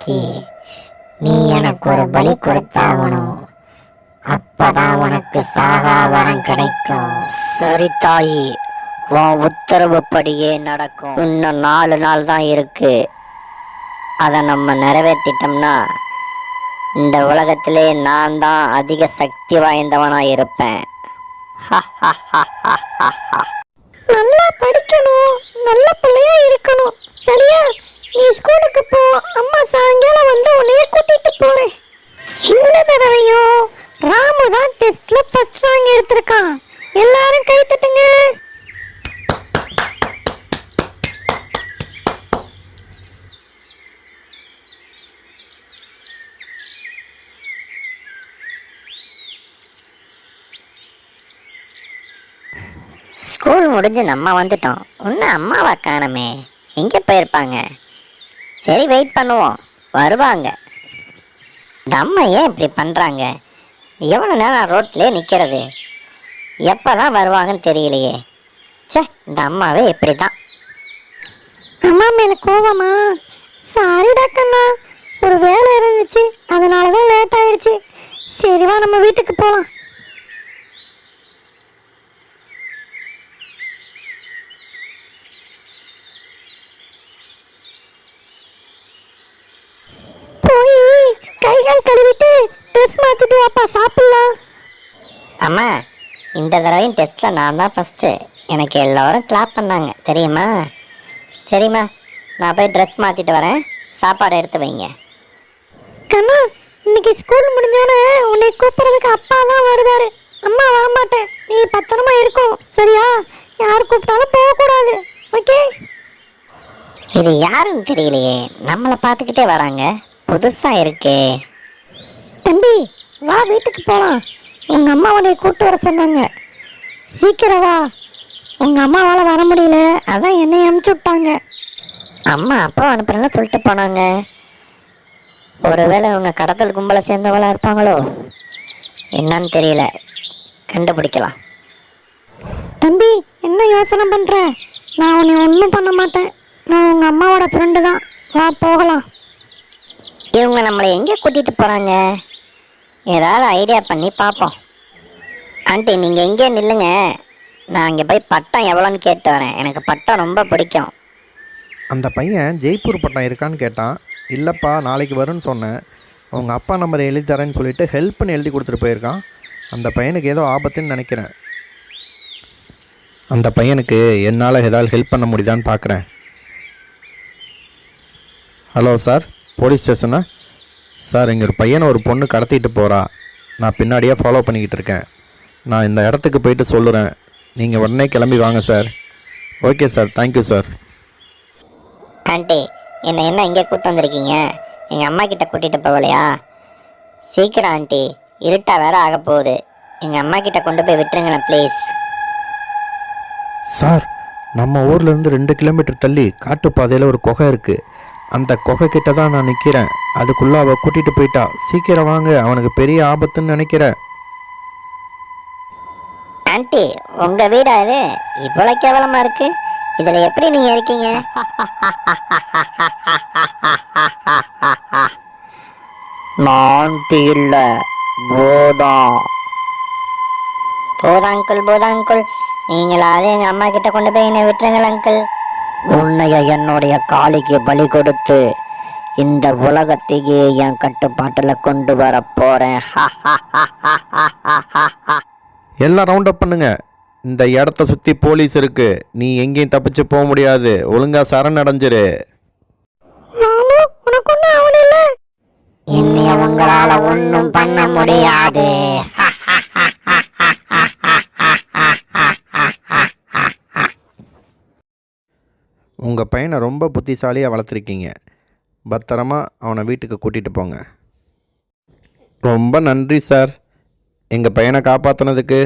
அன்னைக்கு நீ எனக்கு ஒரு பலி கொடுத்தாகணும் அப்பதான் உனக்கு சாகா வரம் கிடைக்கும். சரி தாயி உன் உத்தரவுப்படியே நடக்கும். இன்னும் நாலு நாள் தான் இருக்கு. அதை நம்ம நிறைவேற்றிட்டோம்னா இந்த உலகத்திலே நான் தான் அதிக சக்தி வாய்ந்தவனா இருப்பேன் நல்லா தடவையும் ராமு தான் டெஸ்ட்ல ஃபர்ஸ்ட் ரேங்க் எடுத்திருக்கான். எல்லாரும் கை தட்டுங்க. ஸ்கூல் முடிஞ்சு நம்ம வந்துட்டோம். இன்னும் அம்மாவை காணமே. எங்கே போயிருப்பாங்க. சரி வெயிட் பண்ணுவோம். வருவாங்க. இந்த அம்மா ஏன் இப்படி பண்ணுறாங்க எவ்வளோ நேரம் ரோட்லேயே நிற்கிறது எப்போ தான் வருவாங்கன்னு தெரியலையே. ச்சே இந்த அம்மாவே இப்படி தான் அம்மா மேலே கோவமா? சாரிடா கண்ணா. ஒரு வேலை இருந்துச்சு. அதனால தான் லேட் ஆயிடுச்சு சரிவா நம்ம வீட்டுக்கு போகலாம் போய் கால் கழுவிட்டு ட்ரெஸ் மாத்திட்டு வாப்பா சாப்பிடலாம். அம்மா இந்த தடவையும் டெஸ்ட்டில் நான் தான் ஃபஸ்ட்டு எனக்கு எல்லோரும் கிளாப் பண்ணாங்க. தெரியுமா? சரிம்மா நான் போய் ட்ரெஸ் மாற்றிட்டு வரேன். சாப்பாடு எடுத்து வைங்க. கண்ணா இன்னைக்கு ஸ்கூல் முடிஞ்சோடனே உன்னை கூப்பிடுறதுக்கு அப்பா தான் வருவாரு. அம்மா வரமாட்டேன் நீ பத்திரமா இருக்கும் சரியா? யார் கூப்பிட்டாலும் போகக்கூடாது. ஓகே? இது யாருன்னு தெரியலையே. நம்மளை பார்த்துக்கிட்டே வராங்க. புதுசாக இருக்கே. வா வீட்டுக்கு போகலாம் உங்கள் அம்மா உன்னை கூப்பிட்டு வர சொன்னாங்க. சீக்கிரம் வா. உங்கள் அம்மாவால் வர முடியல. அதான் என்னை அனுப்பிச்சி விட்டாங்க. அம்மா அப்பா அனுப்புறேன்னு சொல்லிட்டு போனாங்க. ஒருவேளை அவங்க கடத்தல் கும்பலை சேர்ந்தவளாக இருப்பாங்களோ? என்னன்னு தெரியல. கண்டுபிடிக்கலாம். தம்பி என்ன யோசனை பண்ணுற நான் உன்னை ஒன்றும் பண்ண மாட்டேன். நான் உங்கள் அம்மாவோட ஃப்ரெண்டு தான். வா போகலாம். இவங்க நம்மளை எங்கே கூட்டிகிட்டு போகிறாங்க ஏதாவது ஐடியா பண்ணி பார்ப்போம். ஆண்டி நீங்கள் எங்கே நில்லுங்க. நான் அங்கே போய் பட்டம் எவ்வளோன்னு கேட்டு வரேன். எனக்கு பட்டம் ரொம்ப பிடிக்கும். அந்த பையன் ஜெய்ப்பூர் பட்டம் இருக்கான்னு கேட்டான். இல்லைப்பா நாளைக்கு வரும்னு சொன்னேன். அவங்க அப்பா நம்பரை எழுதி தரேன்னு சொல்லிட்டு ஹெல்ப்னு எழுதி கொடுத்துட்டு போயிருக்கான். அந்த பையனுக்கு ஏதோ ஆபத்துன்னு நினைக்கிறேன். அந்த பையனுக்கு என்னால் ஏதாவது ஹெல்ப் பண்ண முடியுதான்னு பார்க்குறேன். ஹலோ சார் போலீஸ் ஸ்டேஷனா சார் இங்கே ஒரு பையனை ஒரு பொண்ணு கடத்திட்டு போகிறா நான் பின்னாடியே ஃபாலோ பண்ணிக்கிட்டு இருக்கேன். நான் இந்த இடத்துக்கு போயிட்டு சொல்லுறேன் நீங்கள் உடனே கிளம்பி வாங்க sir. Okay sir. Thank you sir. Aunty என்னை என்ன இங்கே கூப்பிட்டு வந்திருக்கீங்க? எங்கள் அம்மா கிட்ட கூட்டிகிட்டு போகலையா? சீக்கிரம் ஆண்டி. இருட்டா வேற ஆக போகுது. எங்கள் அம்மா கிட்ட கொண்டு போய் விட்டுருங்களேன் ப்ளீஸ் சார் நம்ம ஊர்ல இருந்து ரெண்டு கிலோமீட்டர் தள்ளி காட்டுப்பாதையில் ஒரு குகை இருக்கு. அந்த குகை கிட்ட தான் நான் நிற்கிறேன் அதுக்குள்ள அவ கூட்டிட்டு போயிட்டா. சீக்கிரம் வாங்க அவனுக்கு பெரிய ஆபத்துன்னு நினைக்கிறேன் ஆண்டி உங்கள் வீடா இது? இவ்வளோ கேவலமாக இருக்கு. இதில் எப்படி நீங்கள் இருக்கீங்க? நான் இல்லை போதான். போதா அங்கிள் போதா அங்கிள் நீங்களாவது எங்கள் அம்மா கிட்ட கொண்டு போய் என்னை விட்டுருங்கள் அங்கிள். உன்னைய என்னுடைய காளிக்கு பலி கொடுத்து இந்த உலகத்தையே என் கட்டுப்பாட்டில் கொண்டு வர போறேன். எல்லாம் ரவுண்ட் அப் பண்ணுங்க. இந்த இடத்த சுற்றி போலீஸ் இருக்கு. நீ எங்கேயும் தப்பிச்சு போக முடியாது. ஒழுங்கா சரணடைஞ்சிரு. என்னைய உங்களால ஒன்றும் பண்ண முடியாது. உங்கள் பையனை ரொம்ப புத்திசாலியாக வளர்த்துருக்கீங்க. பத்திரமா அவனை வீட்டுக்கு கூட்டிகிட்டு போங்க. ரொம்ப நன்றி சார். எங்கள் பையனை காப்பாற்றினதுக்கு